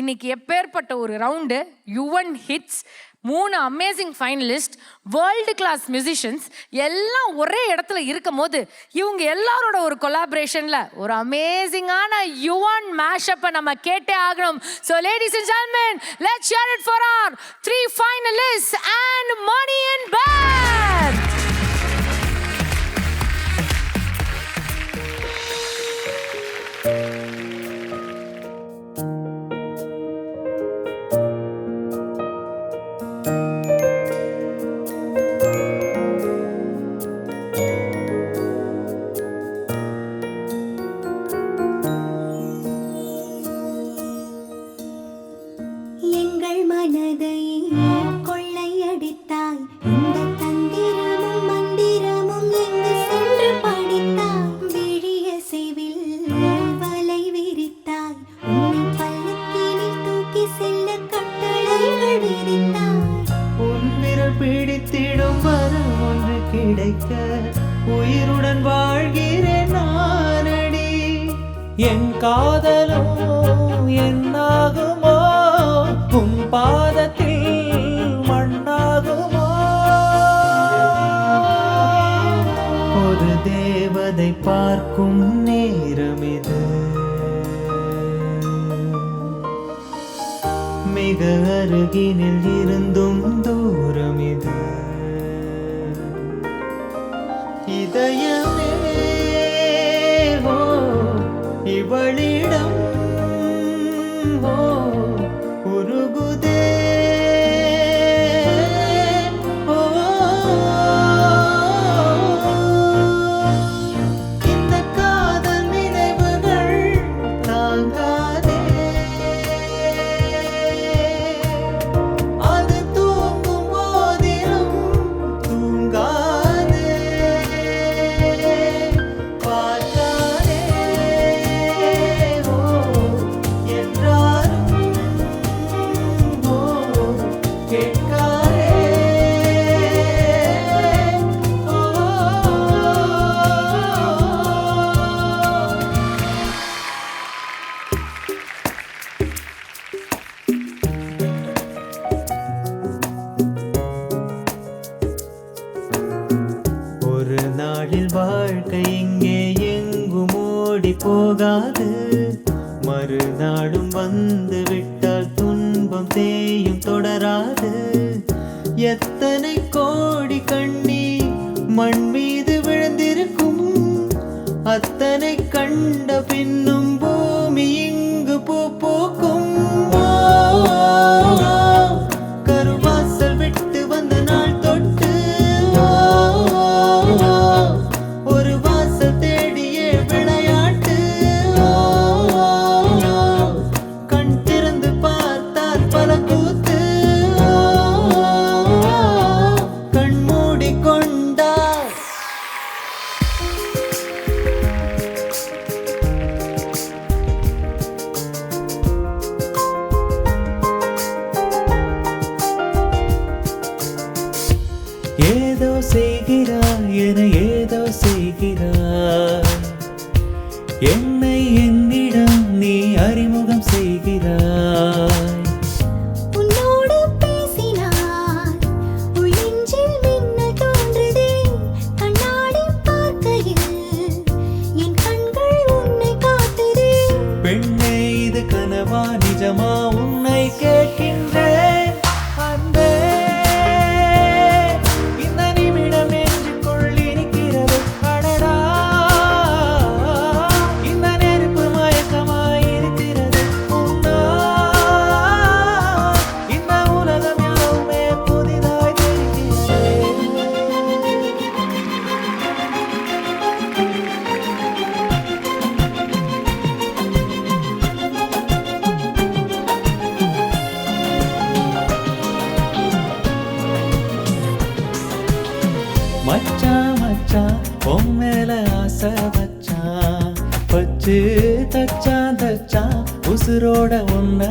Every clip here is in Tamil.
இன்னைக்கு எப்பேற்பட்ட ஒரு ரவுண்டு யுவன் ஹிட்ஸ் மூணு amazing finalist world class musicians எல்லாம் ஒரே இடத்துல இருக்கும் போது இவங்க எல்லாரோட ஒரு கொலாபரேஷனில் ஒரு அமேசிங்கான யுவன் மேஷப்பை நம்ம கேட்டே ஆகணும். So ladies and ஜென்மென் let's share it for our three finalist and Mani and என் காதலும் என்னாகுமோ உன் பாதத்தில் மண்ணாகுமோ? ஒரு தேவதை பார்க்கும் நேரம் இது மிக அருகினில் இருந்தும் தூரம் இது இதயம் இவளிடம் போகாது மறுநாளும் வந்து விட்டால் துன்பம் தேயும் தொடராது. எத்தனை கோடி கண்ணீர் மண் மீது விழுந்திருக்கும். அத்தனை கண்ட பின்னும் ஏதோ செய்கிறாய் என ஏதோ செய்கிறாய். என்னை என்னிடம் நீ அறிமுகம் செய்கிறாய். உசுரோட உன்னை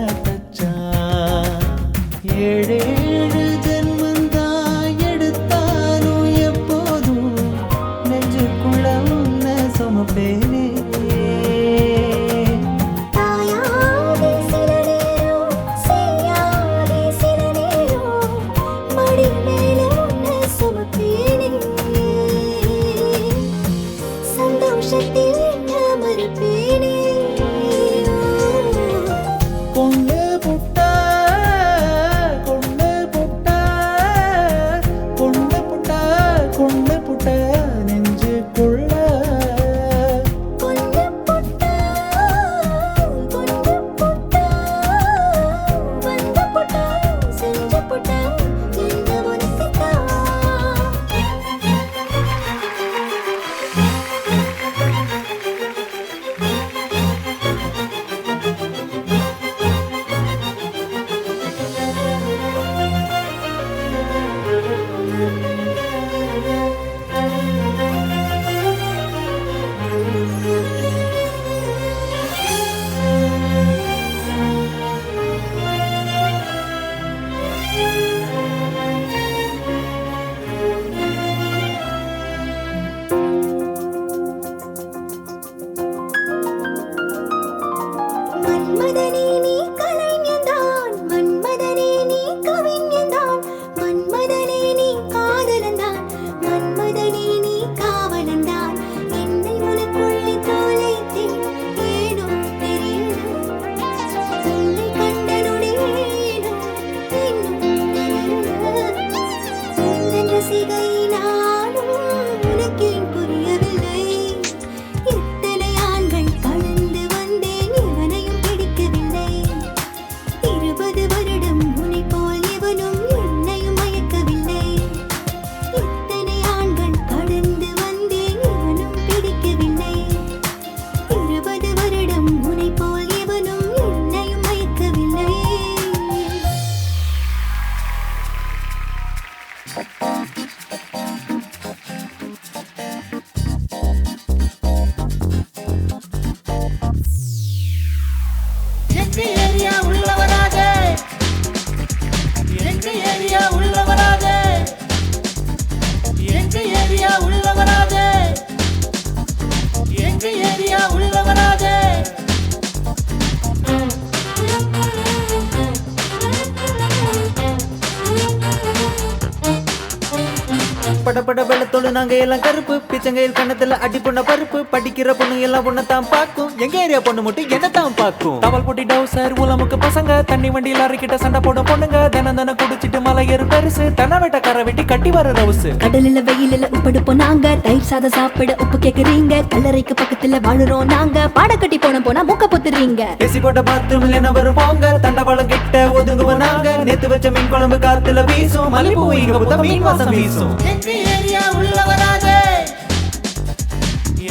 படபட வெள்ளத்தோடு நாங்க எல்லாம் கருப்பு. பிச்சங்கையில் கண்ணத்துல அடி பொண்ண பருப்பு. படிக்கிற பொண்ணு எல்லாம் உன்னதான் பாக்கும் எங்க ஏரியா பொண்ணு மட்டும் என்னத்தான் பாக்கும் டவல் போட்டி டவுசர் உலமுக்கு பசங்க. தண்ணி வண்டியில் அரைக்கிட்ட சண்டை போடும் பொண்ணுங்க. தினம் தினம் குடிச்சிட்டு மலை ஏறு பெருசு. தென்னை வெட்ட கரை வெட்டி கட்டி வர ரவுசு. கடலில வெயிலில உப்படு போனாங்க தயிர் சாதம் சாப்பிட உப்பு கேக்குறீங்க. கல்லறைக்கு பக்கத்துல வாழுறோம் நாங்க. பாட கட்டி போன போனா மூக்க பொத்துறீங்க. பேசி போட்ட பாத்ரூம்ல என்ன வருவாங்க? தண்டவாளம் கிட்ட ஒதுங்குவோம் நாங்க. நேத்து வச்ச மீன் குழம்பு காத்துல வீசும். மல்லிப்பூ இங்க புத்த மீன் வாசம். வீசும் எங்க ஏரியா உள்ளவராக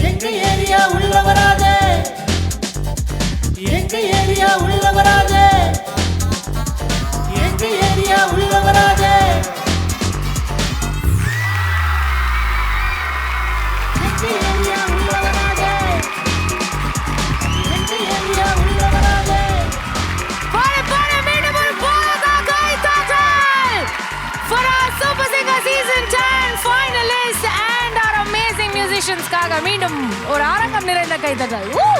எங்க ஏரியா உள்ளவராக எங்க ஏரியா உள்ளவராக எங்க ஏரியா உள்ளவராக எங்க amazing மீண்டும் ஒரு ஆரங்கம் நிறைந்த கைத்தட்டல் Woo!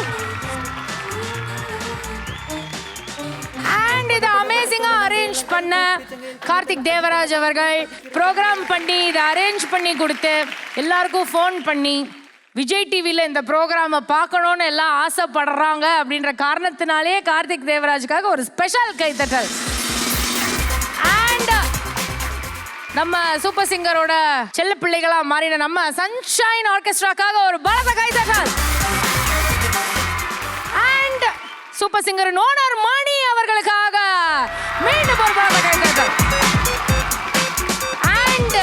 இதை அமேசிங்காக அரேஞ்ச் பண்ண கார்த்திக் தேவராஜ் அவர்கள் ப்ரோக்ராம் பண்ணி இதை அரேஞ்ச் பண்ணி கொடுத்து எல்லாருக்கும் ஃபோன் பண்ணி விஜய் டிவியில் இந்த ப்ரோக்ராமை பார்க்கணும்னு எல்லாம் ஆசைப்படுறாங்க அப்படின்ற காரணத்தினாலேயே கார்த்திக் தேவராஜுக்காக ஒரு ஸ்பெஷல் கைத்தட்டல் நம்ம சூப்பர் சிங்கரோட செல்ல பிள்ளைகளா மாறின நம்ம சன்ஷைன் ஆர்கெஸ்ட்ராக்காக ஒரு பலத்த கைத்தட்டல் and super singer owner Mani அவர்களுக்காக மீண்டும் ஒரு பலத்த கைத்தட்டல் அண்ட்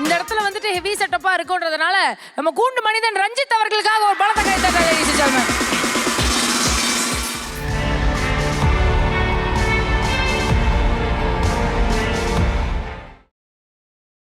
இந்த இடத்துல வந்துட்டு ஹெவி செட்டப்பா இருக்குன்றதுனால நம்ம கூண்டு மனிதன் ரஞ்சித் அவர்களுக்காக ஒரு பலத்த கைத்தட்டல்.